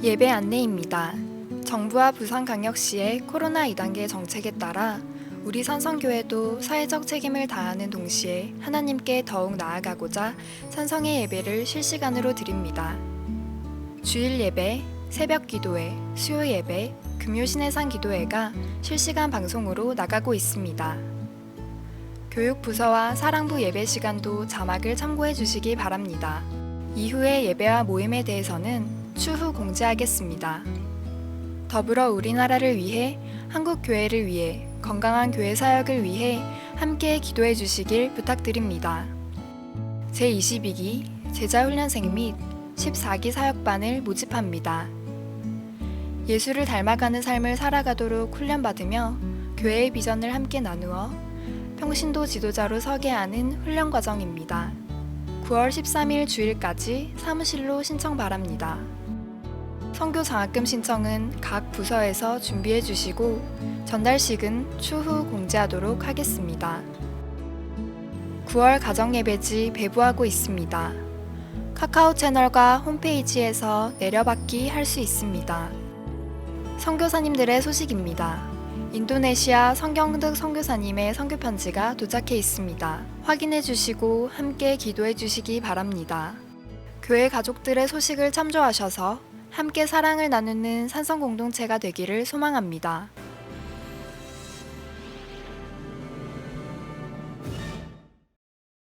예배 안내입니다. 정부와 부산광역시의 코로나 2단계 정책에 따라 우리 산성교회도 사회적 책임을 다하는 동시에 하나님께 더욱 나아가고자 산성의 예배를 실시간으로 드립니다. 주일 예배, 새벽 기도회, 수요 예배, 금요 신해상 기도회가 실시간 방송으로 나가고 있습니다. 교육부서와 사랑부 예배 시간도 자막을 참고해 주시기 바랍니다. 이후의 예배와 모임에 대해서는 추후 공지하겠습니다. 더불어 우리나라를 위해 한국 교회를 위해 건강한 교회 사역을 위해 함께 기도해 주시길 부탁드립니다. 제22기 제자훈련생 및 14기 사역반을 모집합니다. 예수를 닮아가는 삶을 살아가도록 훈련받으며 교회의 비전을 함께 나누어 평신도 지도자로 서게 하는 훈련 과정입니다. 9월 13일 주일까지 사무실로 신청 바랍니다. 선교 장학금 신청은 각 부서에서 준비해 주시고 전달식은 추후 공지하도록 하겠습니다. 9월 가정예배지 배부하고 있습니다. 카카오 채널과 홈페이지에서 내려받기 할 수 있습니다. 선교사님들의 소식입니다. 인도네시아 성경득 선교사님의 선교 편지가 도착해 있습니다. 확인해 주시고 함께 기도해 주시기 바랍니다. 교회 가족들의 소식을 참조하셔서 함께 사랑을 나누는 산성 공동체가 되기를 소망합니다.